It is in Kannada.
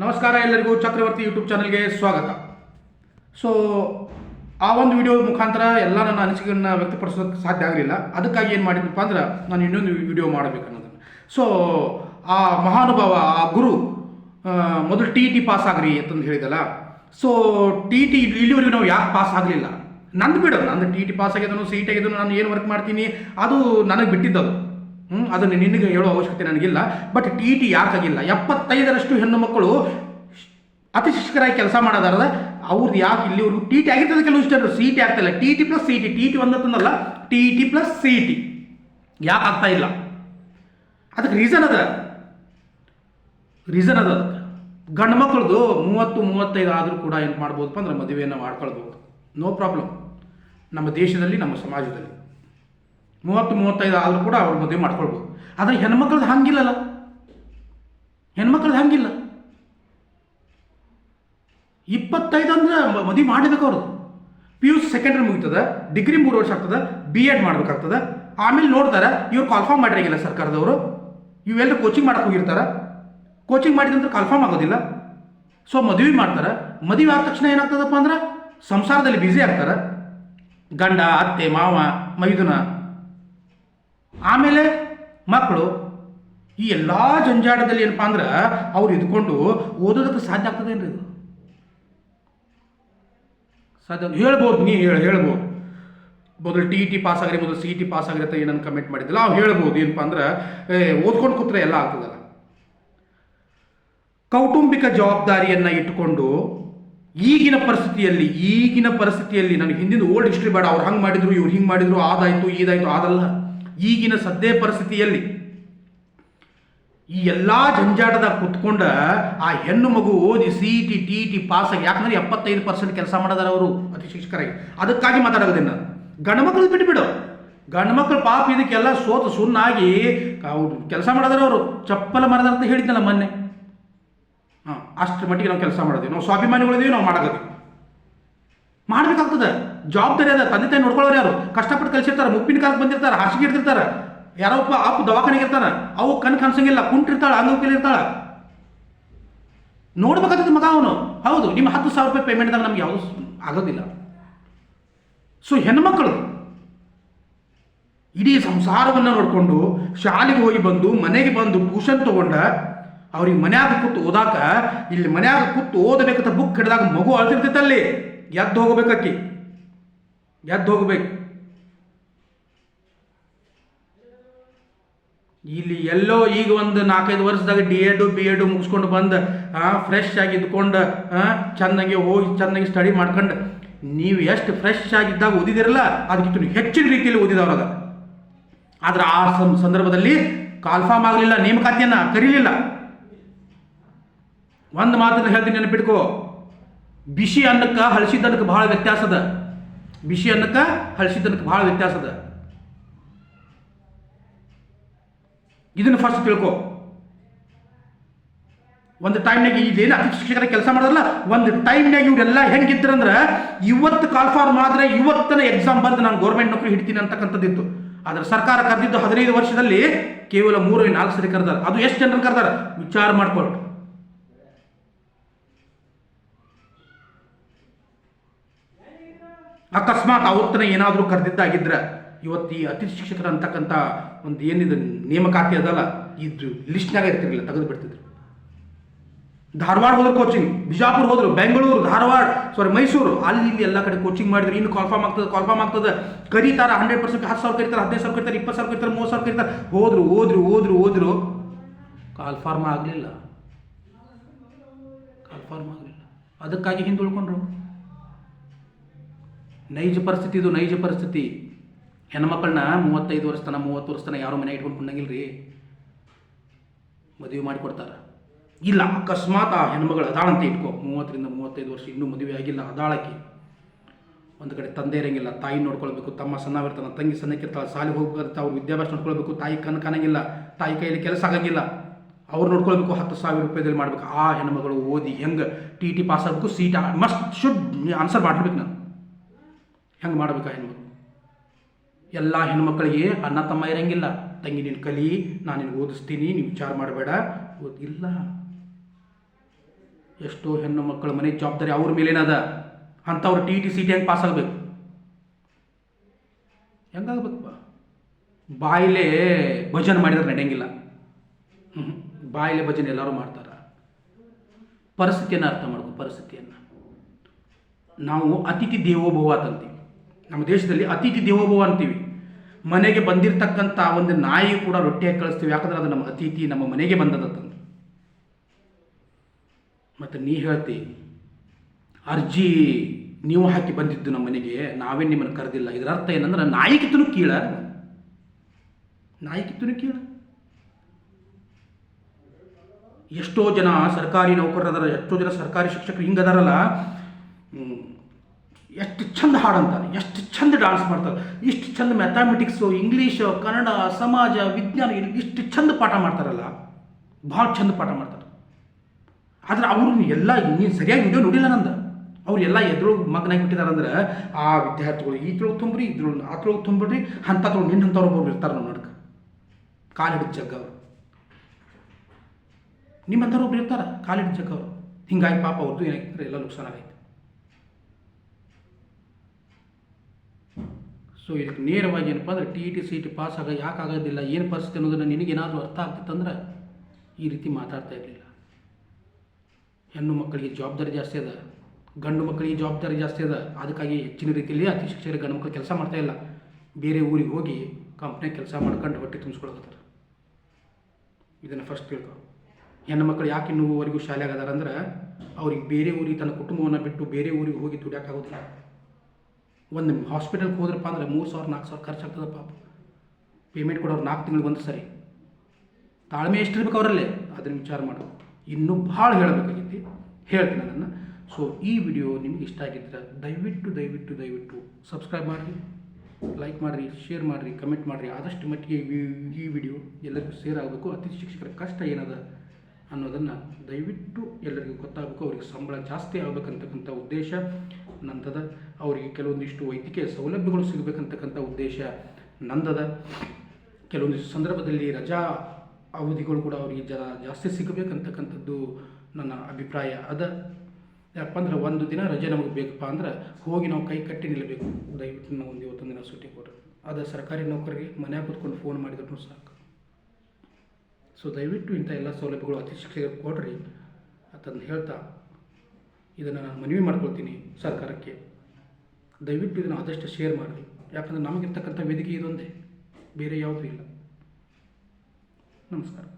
ನಮಸ್ಕಾರ ಎಲ್ಲರಿಗೂ ಚಕ್ರವರ್ತಿ ಯೂಟ್ಯೂಬ್ ಚಾನಲ್ಗೆ ಸ್ವಾಗತ. ಸೊ ಆ ಒಂದು ವಿಡಿಯೋ ಮುಖಾಂತರ ಎಲ್ಲ ನನ್ನ ಅನಿಸಿಕೆಯನ್ನು ವ್ಯಕ್ತಪಡಿಸೋದಕ್ಕೆ ಸಾಧ್ಯ ಆಗಲಿಲ್ಲ. ಅದಕ್ಕಾಗಿ ಏನು ಮಾಡಿದ್ನಪ್ಪ ಅಂದ್ರೆ ನಾನು ಇನ್ನೊಂದು ವಿಡಿಯೋ ಮಾಡಬೇಕು ಅನ್ನೋದನ್ನು. ಸೊ ಆ ಮಹಾನುಭಾವ, ಆ ಗುರು ಮೊದಲು ಟಿ ಟಿ ಪಾಸ್ ಆಗ್ರಿ ಅಂತಂದು ಹೇಳಿದಲ್ಲ. ಸೊ ಟಿ ಟಿ ಇಲ್ಲಿವರೆಗೂ ನಾವು ಯಾಕೆ ಪಾಸ್ ಆಗಲಿಲ್ಲ? ನಂದು ಬಿಡೋದು. ನಂದು ಟಿ ಟಿ ಪಾಸ್ ಆಗಿದ್ದನು ಸೀಟ್ ಆಗಿದ್ದನು, ನಾನು ಏನು ವರ್ಕ್ ಮಾಡ್ತೀನಿ, ಅದು ನನಗೆ ಬಿಟ್ಟಿದ್ದದು. ಹ್ಞೂ ಅದನ್ನು ನಿನಗೆ ಹೇಳೋ ಅವಶ್ಯಕತೆ ನನಗಿಲ್ಲ. ಬಟ್ ಟಿ ಟಿ ಯಾಕಾಗಿಲ್ಲ? ಎಪ್ಪತ್ತೈದರಷ್ಟು ಹೆಣ್ಣು ಮಕ್ಕಳು ಅತಿ ಶಿಕ್ಷಕರಾಗಿ ಕೆಲಸ ಮಾಡೋದಾರದ ಅವ್ರದ್ದು ಯಾಕೆ ಇಲ್ಲಿವರೆಗೂ ಟಿ ಟಿ ಆಗಿರ್ತದೆ ಕೆಲವು ಸಿ ಟಿ ಆಗ್ತಾಯಿಲ್ಲ T T plus C T T T ಒಂದಂತಂದಲ್ಲ T T plus C T ಯಾಕೆ ಆಗ್ತಾ ಇಲ್ಲ? ಅದಕ್ಕೆ ರೀಸನ್ ಅದ. ರೀಸನ್ ಅದ ಗಂಡು ಮಕ್ಕಳದು ಮೂವತ್ತು, ಮೂವತ್ತೈದು ಆದರೂ ಕೂಡ ಏನು ಮಾಡ್ಬೋದಪ್ಪ ಅಂದ್ರೆ ಮದುವೆಯನ್ನು ಮಾಡ್ಕೊಳ್ಬೋದು. ನೋ ಪ್ರಾಬ್ಲಮ್ ನಮ್ಮ ದೇಶದಲ್ಲಿ, ನಮ್ಮ ಸಮಾಜದಲ್ಲಿ. ಮೂವತ್ತು, ಮೂವತ್ತೈದು ಆದರೂ ಕೂಡ ಅವ್ರು ಮದುವೆ ಮಾಡ್ಕೊಳ್ಬೋದು. ಆದರೆ ಹೆಣ್ಮಕ್ಳದ್ದು ಹಂಗಿಲ್ಲಲ್ಲ. ಹೆಣ್ಮಕ್ಳದ್ದು ಹಂಗಿಲ್ಲ. ಇಪ್ಪತ್ತೈದು ಅಂದ್ರೆ ಮದುವೆ ಮಾಡಬೇಕು ಅವ್ರದ್ದು ಪಿ ಯು ಸಿ ಸೆಕೆಂಡ್ರಿ ಮುಗಿತದ ಡಿಗ್ರಿ ಮೂರು ವರ್ಷ ಆಗ್ತದೆ ಬಿ ಎಡ್ ಮಾಡ್ಬೇಕಾಗ್ತದೆ. ಆಮೇಲೆ ನೋಡ್ತಾರೆ, ಇವ್ರು ಕಾಲ್ಫಾರ್ಮ್ ಮಾಡಿರಂಗಿಲ್ಲ ಸರ್ಕಾರದವರು. ಇವೆಲ್ಲರೂ ಕೋಚಿಂಗ್ ಮಾಡಕ್ಕೆ ಹೋಗಿರ್ತಾರೆ. ಕೋಚಿಂಗ್ ಮಾಡಿದಂತ ಕನ್ಫರ್ಮ್ ಆಗೋದಿಲ್ಲ. ಸೊ ಮದುವೆ ಮಾಡ್ತಾರೆ. ಮದುವೆ ಆದ ತಕ್ಷಣ ಏನಾಗ್ತದಪ್ಪ ಅಂದ್ರೆ ಸಂಸಾರದಲ್ಲಿ ಬ್ಯುಸಿ ಆಗ್ತಾರೆ. ಗಂಡ, ಅತ್ತೆ, ಮಾವ, ಮೈದುನ ಆಮೇಲೆ ಮಕ್ಕಳು ಈ ಎಲ್ಲ ಜಂಜಾಟದಲ್ಲಿ ಏನಪ್ಪ ಅಂದ್ರೆ ಅವ್ರು ಇದ್ಕೊಂಡು ಓದೋದಕ್ಕೆ ಸಾಧ್ಯ ಆಗ್ತದೇನ್ರಿ ಇದು? ಸಾಧ್ಯ ಹೇಳ್ಬೋದು, ನೀ ಹೇಳಿ, ಹೇಳ್ಬೋದು. ಮೊದಲು ಟಿ ಟಿ ಪಾಸ್ ಆಗಿರಿ, ಮೊದಲು ಸಿ ಟಿ ಪಾಸ್ ಆಗಿರುತ್ತೆ ಏನನ್ನು ಕಮೆಂಟ್ ಮಾಡಿದ್ದಿಲ್ಲ. ಅವ್ರು ಹೇಳ್ಬೋದು, ಏನಪ್ಪ ಅಂದ್ರೆ ಓದ್ಕೊಂಡು ಕೂತ್ರೆ ಎಲ್ಲ ಆಗ್ತದಲ್ಲ. ಕೌಟುಂಬಿಕ ಜವಾಬ್ದಾರಿಯನ್ನು ಇಟ್ಟುಕೊಂಡು ಈಗಿನ ಪರಿಸ್ಥಿತಿಯಲ್ಲಿ ಈಗಿನ ಪರಿಸ್ಥಿತಿಯಲ್ಲಿ ನನಗೆ ಹಿಂದಿನ ಓಲ್ಡ್ ಹಿಸ್ಟ್ರಿ ಬೇಡ. ಅವ್ರು ಹಂಗೆ ಮಾಡಿದ್ರು, ಇವ್ರು ಹಿಂಗೆ ಮಾಡಿದ್ರು ಆದಾಯ್ತು ಇದಾಯ್ತು, ಅದಲ್ಲ. ಈಗಿನ ಸದ್ಯ ಪರಿಸ್ಥಿತಿಯಲ್ಲಿ ಈ ಎಲ್ಲ ಜಂಜಾಟದಾಗ ಕುತ್ಕೊಂಡ ಆ ಹೆಣ್ಣು ಮಗು ಓದಿ C T T T pass ಆಗಿ ಯಾಕಂದ್ರೆ ಎಪ್ಪತ್ತೈದು ಪರ್ಸೆಂಟ್ ಕೆಲಸ ಮಾಡಿದಾರೆ ಅವರು ಅತಿ ಶಿಕ್ಷಕರಾಗಿ. ಅದಕ್ಕಾಗಿ ಮಾತಾಡೋದಿಲ್ಲ ಗಂಡು ಮಕ್ಕಳು ಬಿಟ್ಬಿಡು. ಗಂಡು ಮಕ್ಕಳು ಪಾಪ ಇದಕ್ಕೆಲ್ಲ ಸೋತು ಸುನ್ನಾಗಿ ಅವ್ರು ಕೆಲಸ ಮಾಡಿದಾರೆ ಅವರು. ಚಪ್ಪಲ ಮರದ ಅಂತ ಹೇಳಿದ್ನಲ್ಲ ಮೊನ್ನೆ. ಹಾಂ ಅಷ್ಟರ ಮಟ್ಟಿಗೆ ನಾವು ಕೆಲಸ ಮಾಡಿದ್ವಿ ನಾವು ಸ್ವಾಭಿಮಾನಿಗಳಿದೀವಿ ನಾವು ಮಾಡೋದಿದ್ದೀವಿ ಮಾಡ್ಬೇಕಾಗ್ತದೆ. ಜವಾಬ್ದಾರಿ ಅದ. ತಂದೆ ತಾಯಿ ನೋಡ್ಕೊಳ್ಳೋರು ಯಾರು? ಕಷ್ಟಪಟ್ಟು ಕಲಿಸಿರ್ತಾರೆ, ಮುಪ್ಪಿನ ಕಾಲಕ್ಕೆ ಬಂದಿರ್ತಾರೆ ಹಾಸಿಗೆ ಇರ್ತಿರ್ತಾರೆ ಯಾರೋ ಒಬ್ಬ ಅಪ್ಪ ದವಾಖಾನೆಗೆ ಇರ್ತಾನೆ. ಅವು ಕಣ್ ಕಾಣಿಸಂಗಿಲ್ಲ, ಕುಂಟಿರ್ತಾಳೆ, ಅಂಗವಿಕಲ ಇರ್ತಾಳೆ. ನೋಡ್ಬೇಕಾಗ್ತದೆ ಮಗ ಅವನು. ಹೌದು, ನಿಮ್ಮ ಹತ್ತು ಸಾವಿರ ರೂಪಾಯಿ ಪೇಮೆಂಟ್ದಾಗ ನಮ್ಗೆ ಯಾವುದು ಆಗೋದಿಲ್ಲ. ಸೊ ಹೆಣ್ಮಕ್ಕಳು ಇಡೀ ಸಂಸಾರವನ್ನು ನೋಡಿಕೊಂಡು ಶಾಲೆಗೆ ಹೋಗಿ ಬಂದು, ಮನೆಗೆ ಬಂದು ಟ್ಯೂಷನ್ ತಗೊಂಡ ಅವ್ರಿಗೆ ಮನ್ಯಾಗ ಕೂತು ಓದಾಕ, ಇಲ್ಲಿ ಮನ್ಯಾಗ ಕೂತು ಓದಬೇಕಂತ ಬುಕ್ ಹಿಡಿದಾಗ ಮಗು ಅಳ್ತಿರ್ತೈತಲ್ಲಿ ಎದ್ದು ಹೋಗ್ಬೇಕಕ್ಕಿ ಎದ್ದು ಹೋಗ್ಬೇಕು. ಇಲ್ಲಿ ಎಲ್ಲೋ ಈಗ ಒಂದು ನಾಲ್ಕೈದು ವರ್ಷದಾಗ ಡಿ ಎಡ್ ಬಿ ಎಡ್ ಮುಗಿಸ್ಕೊಂಡು ಬಂದು ಫ್ರೆಶ್ ಆಗಿ ಇದ್ಕೊಂಡು ಚೆನ್ನಾಗಿ ಹೋಗಿ ಚೆನ್ನಾಗಿ ಸ್ಟಡಿ ಮಾಡ್ಕೊಂಡು, ನೀವು ಎಷ್ಟು ಫ್ರೆಶ್ ಆಗಿದ್ದಾಗ ಓದಿದಿರಲ್ಲ, ಅದಕ್ಕಿಂತ ಹೆಚ್ಚಿನ ರೀತಿಯಲ್ಲಿ ಓದಿದವ್ರದ ಆದ್ರೆ ಆ ಸಂದರ್ಭದಲ್ಲಿ ಕಾಲ್ಫಾರ್ಮ್ ಆಗಲಿಲ್ಲ, ನೇಮಕಾತಿಯನ್ನ ಕರೀಲಿಲ್ಲ. ಒಂದು ಮಾತನ್ನು ಹೇಳ್ತೀನಿ ನೆನಪಿಟ್ಕೋ. ಬಿಸಿ ಅನ್ನಕ್ಕೆ ಹಳಸಿದ ಭಾಳ ಬಹಳ ಅದ. ಬಿಸಿ ಅನ್ನಕ್ಕೆ ಹಳಸಿದ ಭಾಳ ಬಹಳ ಅದ. ಇದನ್ನು ಫಸ್ಟ್ ತಿಳ್ಕೊ. ಒಂದು ಟೈಮ್ನಾಗ ಇದೇನು ಅತಿಥಿ ಶಿಕ್ಷಕರ ಕೆಲಸ ಮಾಡೋದಲ್ಲ ಒಂದು ಟೈಮ್ನಾಗ ಇವರೆಲ್ಲ ಹೆಂಗಿದ್ರಂದ್ರೆ ಇವತ್ತು ಕಾಲ್ಫಾರ್ಮ್ ಮಾಡಿದ್ರೆ ಇವತ್ತನ ಎಕ್ಸಾಮ್ ಬಂದು ನಾನು ಗೌರ್ಮೆಂಟ್ ನೌಕರಿ ಹಿಡ್ತೀನಿ ಅಂತಕ್ಕಂಥದ್ದಿತ್ತು. ಆದರೆ ಸರ್ಕಾರ ಕರೆದಿದ್ದು ಹದಿನೈದು ವರ್ಷದಲ್ಲಿ ಕೇವಲ ಮೂರು ನಾಲ್ಕು ಸರಿ ಕರೆದಾರೆ. ಅದು ಎಷ್ಟು ಜನರು ಕರೆದಾರೆ? ವಿಚಾರ ಮಾಡ್ಕೊಳ್ರಿ ಅಕಸ್ಮಾತ್ ಅವತ್ತನ ಏನಾದರೂ ಕರೆದಿದ್ದಾಗಿದ್ರೆ ಇವತ್ತು ಈ ಅತಿ ಶಿಕ್ಷಕರು ಅಂತಕ್ಕಂಥ ಒಂದು ಏನಿದೆ ನೇಮಕಾತಿ ಅದಲ್ಲ ಇದು ಲಿಸ್ಟ್ನಾಗ ಇರ್ತಿರ್ಲಿಲ್ಲ, ತೆಗೆದು ಬಿಡ್ತಿದ್ರು. ಧಾರವಾಡ ಹೋದ್ರು ಕೋಚಿಂಗ್ ಬಿಜಾಪುರ ಹೋದ್ರು, ಬೆಂಗಳೂರು, ಧಾರವಾಡ ಸಾರಿ ಮೈಸೂರು, ಅಲ್ಲಿ ಇಲ್ಲಿ ಎಲ್ಲ ಕಡೆ ಕೋಚಿಂಗ್ ಮಾಡಿದ್ರು, ಇನ್ನು ಕಾಲ್ಫಾರ್ಮ್ ಆಗ್ತದೆ ಕಾಲ್ಫಾರ್ಮ್ ಆಗ್ತದೆ. ಕರೀತಾರ ಹಂಡ್ರೆಡ್ ಪರ್ಸೆಂಟ್ ಹತ್ತು ಸಾವಿರ ಕರೀತಾರೆ, ಹದಿನೈದು ಸಾವಿರ ಕರೀತಾರೆ, ಇಪ್ಪತ್ತು ಸಾವಿರ ಕರೀತಾರೆ, ಮೂವತ್ತು ಸಾವಿರ ಕರೀತಾರೆ. ಹೋದ್ರು ಹೋದ್ರು ಹೋದ್ರು ಹೋದ್ರು. ಕಾಲ್ಫಾರ್ಮ್ ಆಗಲಿಲ್ಲ. ಕಾಲ್ಫಾರ್ಮ್ ಆಗಲಿಲ್ಲ. ಅದಕ್ಕಾಗಿ ಹಿಂದುಳ್ಕೊಂಡ್ರು. ನೈಜ ಪರಿಸ್ಥಿತಿ ಇದು ನೈಜ ಪರಿಸ್ಥಿತಿ. ಹೆಣ್ಮಕ್ಳನ್ನ ಮೂವತ್ತೈದು ವರ್ಷ ತನ ಮೂವತ್ತು ವರ್ಷ ತನ ಯಾರೋ ಮನೆ ಇಟ್ಕೊಂಡು ಕುಂಡಂಗಿಲ್ಲ ರೀ ಮದುವೆ ಮಾಡಿಕೊಡ್ತಾರೆ ಇಲ್ಲ, ಅಕಸ್ಮಾತ್ ಆ ಹೆಣ್ಮಗಳು ಅದಾಳಂತ ಇಟ್ಕೋ. ಮೂವತ್ತರಿಂದ ಮೂವತ್ತೈದು ವರ್ಷ ಇನ್ನೂ ಮದುವೆ ಆಗಿಲ್ಲ, ಅದಾಳಕ್ಕೆ. ಒಂದು ಕಡೆ ತಂದೆ ಇರಂಗಿಲ್ಲ, ತಾಯಿ ನೋಡ್ಕೊಳ್ಬೇಕು, ತಮ್ಮ ಸಣ್ಣವಿರ್ತಾನೆ, ತಂಗಿ ಸಣ್ಣಕ್ಕಿರ್ತಾಳೆ ಸಾಲಿ ಹೋಗ್ಬಿರ್ತಾ ಅವ್ರು ವಿದ್ಯಾಭ್ಯಾಸ ನೋಡ್ಕೊಳ್ಬೇಕು, ತಾಯಿ ಕಣ್ ಕಾಣಂಗಿಲ್ಲ, ತಾಯಿ ಕೈಯಲ್ಲಿ ಕೆಲಸ ಆಗಂಗಿಲ್ಲ. ಅವ್ರು ನೋಡ್ಕೊಳ್ಬೇಕು, ಹತ್ತು ಸಾವಿರ ರೂಪಾಯಿದಲ್ಲಿ ಮಾಡ್ಬೇಕು. ಆ ಹೆಣ್ಮಗಳು ಓದಿ ಹೆಂಗೆ ಟಿ ಟಿ ಪಾಸ್ ಆಗಬೇಕು ಸೀಟ್ ಮಸ್ಟ್ ಶುಡ್ ಆನ್ಸರ್ ಮಾಡ್ಬೇಕು ನಾನು. ಹೆಂಗೆ ಮಾಡ್ಬೇಕು ಹೆಣ್ಮಕ್ಳು? ಎಲ್ಲ ಹೆಣ್ಮಕ್ಳಿಗೆ ಅಣ್ಣ ತಮ್ಮ ಇರಂಗಿಲ್ಲ. ತಂಗಿ ನೀನು ಕಲಿ, ನಾನು ನಿನಗೆ ಓದಿಸ್ತೀನಿ ನೀವು ವಿಚಾರ ಮಾಡಬೇಡ. ಓದಿಲ್ಲ. ಎಷ್ಟೋ ಹೆಣ್ಣು ಮಕ್ಕಳ ಮನೆ ಜವಾಬ್ದಾರಿ ಅವ್ರ ಮೇಲೇನದ? ಅಂಥವ್ರು ಟಿ ಟಿ ಸಿ ಟಿ ಹೆಂಗೆ ಪಾಸ್ ಆಗಬೇಕು. ಹೆಂಗಾಗಬೇಕಪ್ಪ ಬಾಯಿಲೆ ಭಜನೆ ಮಾಡಿದ್ರೆ ನಡೆಯಂಗಿಲ್ಲ. ಹ್ಞೂ ಬಾಯಿಲೆ ಭಜನೆ ಎಲ್ಲರೂ ಮಾಡ್ತಾರೆ. ಪರಿಸ್ಥಿತಿಯನ್ನು ಅರ್ಥ ಮಾಡ್ಕೊ, ಪರಿಸ್ಥಿತಿಯನ್ನು. ನಾವು ಅತಿಥಿ ದೇವೋಭವ ಅಂತೀವಿ. ನಮ್ಮ ದೇಶದಲ್ಲಿ ಅತಿಥಿ ದೇವೋಭವ ಅಂತೀವಿ. ಮನೆಗೆ ಬಂದಿರತಕ್ಕಂಥ ಒಂದು ನಾಯಿ ಕೂಡ ರೊಟ್ಟಿಯಾಗಿ ಕಳಿಸ್ತೀವಿ. ಯಾಕಂದ್ರೆ ಅದು ನಮ್ಮ ಅತಿಥಿ, ನಮ್ಮ ಮನೆಗೆ ಬಂದದಂತ ಮತ್ತು ನೀ ಹೇಳ್ತಿ, ಅರ್ಜಿ ನೀವು ಹಾಕಿ ಬಂದಿದ್ದು ನಮ್ಮ ಮನೆಗೆ, ನಾವೇ ನಿಮ್ಮನ್ನು ಕರೆದಿಲ್ಲ. ಇದರ ಅರ್ಥ ಏನಂದ್ರೆ ನಾಯಿಕಿತ್ತನು ಕೀಳ. ನಾಯಿಕಿತ್ತನು ಕೀಳ. ಎಷ್ಟೋ ಜನ ಸರ್ಕಾರಿ ನೌಕರರದಾರ, ಎಷ್ಟೋ ಜನ ಸರ್ಕಾರಿ ಶಿಕ್ಷಕರು ಹಿಂಗದಾರಲ್ಲ. ಎಷ್ಟು ಚಂದ ಹಾಡಂತಾರೆ, ಎಷ್ಟು ಚಂದ ಡಾನ್ಸ್ ಮಾಡ್ತಾರೆ, ಇಷ್ಟು ಚಂದ ಮ್ಯಾಥಮೆಟಿಕ್ಸು ಇಂಗ್ಲೀಷು ಕನ್ನಡ ಸಮಾಜ, ವಿಜ್ಞಾನ ಇಷ್ಟು ಚಂದ ಪಾಠ ಮಾಡ್ತಾರಲ್ಲ, ಭಾಳ ಚಂದ ಪಾಠ ಮಾಡ್ತಾರೆ. ಆದ್ರೆ ಅವ್ರನ್ನ ಎಲ್ಲ ನೀನು ಸರಿಯಾಗಿ ವಿಡಿಯೋ ನೋಡಿಲ್ಲ ನಂದು. ಅವ್ರು ಎಲ್ಲ ಎದ್ರೊಳಗೆ ಮಗನಾಗಿ ಬಿಟ್ಟಿದಾರಂದ್ರೆ ಆ ವಿದ್ಯಾರ್ಥಿಗಳು ಈದ್ರೊಳಗೆ ತುಂಬ್ರಿ, ಇದ್ರೊಳಗೆ ಆತ್ರೊಳಗೆ ತುಂಬಿಡ್ರಿ ನಿನ್ನ ಅಂತ ಒಬ್ಬರು ಇರ್ತಾರೆ ನಮ್ಮ ನಡ್ಕ. ಜಗ್ಗ ಅವರು. ನಿಮ್ಮಂಥವ್ರು ಒಬ್ರು ಇರ್ತಾರೆ ಜಗ್ಗ ಅವರು. ಹಿಂಗಾಗಿ ಪಾಪ ಅವ್ರದ್ದು ಏನಾಗಿರ್ತಾರೆ ಎಲ್ಲ ನುಕ್ಸಾನ ಆಗೈತೆ ಸೊ ಇದಕ್ಕೆ ನೇರವಾಗಿ ಏನಪ್ಪ ಅಂದರೆ T E T C T pass ಆಗ ಯಾಕೆ ಆಗೋದಿಲ್ಲ, ಏನು ಪರಿಸ್ಥಿತಿ ಅನ್ನೋದನ್ನು ನಿನಗೇನಾದರೂ ಅರ್ಥ ಆಗ್ತಿತ್ತಂದ್ರೆ ಈ ರೀತಿ ಮಾತಾಡ್ತಾ ಇರಲಿಲ್ಲ. ಹೆಣ್ಣು ಮಕ್ಕಳಿಗೆ ಜವಾಬ್ದಾರಿ ಜಾಸ್ತಿ ಅದ, ಗಂಡು ಮಕ್ಕಳಿಗೆ ಜವಾಬ್ದಾರಿ ಜಾಸ್ತಿ ಅದ, ಅದಕ್ಕಾಗಿ ಹೆಚ್ಚಿನ ರೀತಿಯಲ್ಲಿ ಅತಿ ಶಿಕ್ಷಕರು ಗಂಡು ಮಕ್ಕಳು ಕೆಲಸ ಮಾಡ್ತಾ ಇಲ್ಲ. ಬೇರೆ ಊರಿಗೆ ಹೋಗಿ ಕಂಪ್ನಿಯಾಗ ಕೆಲಸ ಮಾಡ್ಕೊಂಡು ಹೊಟ್ಟೆ ತುಂಬಿಸ್ಕೊಳಕತ್ತಾರೆ ಇದನ್ನು ಫಸ್ಟ್ ತಿಳ್ಕೊ. ಹೆಣ್ಣು ಮಕ್ಕಳು ಯಾಕೆ ಇನ್ನೂವರೆಗೂ ಶಾಲೆಗೆ ಅಂದ್ರೆ ಅವ್ರಿಗೆ ಬೇರೆ ಊರಿಗೆ ತನ್ನ ಕುಟುಂಬವನ್ನು ಬಿಟ್ಟು ಬೇರೆ ಊರಿಗೆ ಹೋಗಿ ದುಡಿಯೋಕ್ಕಾಗೋದಿಲ್ಲ ಒಂದು ಹಾಸ್ಪಿಟಲ್ಗೆ ಹೋದ್ರಪ್ಪ ಅಂದ್ರೆ ಮೂರು ಸಾವಿರ, ನಾಲ್ಕು ಸಾವಿರ ಖರ್ಚು ಆಗ್ತದೆ ಪಾಪ ಪೇಮೆಂಟ್ ಕೊಡೋರು ನಾಲ್ಕು ತಿಂಗಳಿಗೆ ಒಂದು ಸರಿ. ತಾಳ್ಮೆ ಎಷ್ಟಿರ್ಬೇಕು ಅವರಲ್ಲಿ? ಅದನ್ನು ವಿಚಾರ ಮಾಡು ಇನ್ನೂ ಭಾಳ ಹೇಳಬೇಕಾಗಿತ್ತು ಹೇಳ್ತೀನಿ ಅದನ್ನು ಸೊ ಈ ವಿಡಿಯೋ ನಿಮ್ಗೆ ಇಷ್ಟ ಆಗಿದ್ರೆ ದಯವಿಟ್ಟು ದಯವಿಟ್ಟು ದಯವಿಟ್ಟು ಸಬ್ಸ್ಕ್ರೈಬ್ ಮಾಡಿರಿ ಲೈಕ್ ಮಾಡಿರಿ ಶೇರ್ ಮಾಡಿರಿ ಕಮೆಂಟ್ ಮಾಡಿರಿ. ಆದಷ್ಟು ಮಟ್ಟಿಗೆ ಈ- ವಿಡಿಯೋ ಎಲ್ಲರಿಗೂ ಶೇರ್ ಆಗಬೇಕು. ಅತಿಥಿ ಶಿಕ್ಷಕರ ಕಷ್ಟ ಏನದ ಅನ್ನೋದನ್ನು ದಯವಿಟ್ಟು ಎಲ್ಲರಿಗೂ ಗೊತ್ತಾಗಬೇಕು. ಅವ್ರಿಗೆ ಸಂಬಳ ಜಾಸ್ತಿ ಆಗಬೇಕಂತಕ್ಕಂಥ ಉದ್ದೇಶ. ನಂದದ ಅವರಿಗೆ ಕೆಲವೊಂದಿಷ್ಟು ವೈದ್ಯಕೀಯ ಸೌಲಭ್ಯಗಳು ಸಿಗಬೇಕಂತಕ್ಕಂಥ ಉದ್ದೇಶ ನಂದದ. ಕೆಲವೊಂದಿಷ್ಟು ಸಂದರ್ಭದಲ್ಲಿ ರಜಾ ಅವಧಿಗಳು ಕೂಡ ಅವರಿಗೆ ಜನ ಜಾಸ್ತಿ ಸಿಗಬೇಕಂತಕ್ಕಂಥದ್ದು ನನ್ನ ಅಭಿಪ್ರಾಯ. ಅದ ಯಾಕಪ್ಪ ಅಂದ್ರೆ ಒಂದು ದಿನ ರಜೆ ನಮಗೆ ಬೇಕಪ್ಪ ಅಂದ್ರೆ ಹೋಗಿ ನಾವು ಕೈ ಕಟ್ಟಿ ನಿಲ್ಲಬೇಕು ದಯವಿಟ್ಟು ನಾವು ಒಂದು ಇವತ್ತೊಂದು ದಿನ ಸುಟ್ಟಿ ಕೊಡ್ರಿ. ಅದು ಸರ್ಕಾರಿ ನೌಕರಿಗೆ ಮನ್ಯಾಗ ಕೂತ್ಕೊಂಡು ಫೋನ್ ಮಾಡಿದ್ರು ಸಾಕು. ಸೊ ದಯವಿಟ್ಟು ಇಂಥ ಎಲ್ಲ ಸೌಲಭ್ಯಗಳು ಅತಿ ಶಿಕ್ಷಕರಿಗೆ ಕೊಡ್ರಿ. ಅಂತಂದು ಹೇಳ್ತಾ ಇದನ್ನು ನಾನು ಮನವಿ ಮಾಡ್ಕೊಳ್ತೀನಿ ಸರ್ಕಾರಕ್ಕೆ. ದಯವಿಟ್ಟು ಇದನ್ನು ಆದಷ್ಟು ಶೇರ್ ಮಾಡಿರಿ ಯಾಕಂದರೆ ನಮಗಿರ್ತಕ್ಕಂಥ ವೇದಿಕೆ ಇದೊಂದೇ, ಬೇರೆ ಯಾವುದೂ ಇಲ್ಲ. ನಮಸ್ಕಾರ.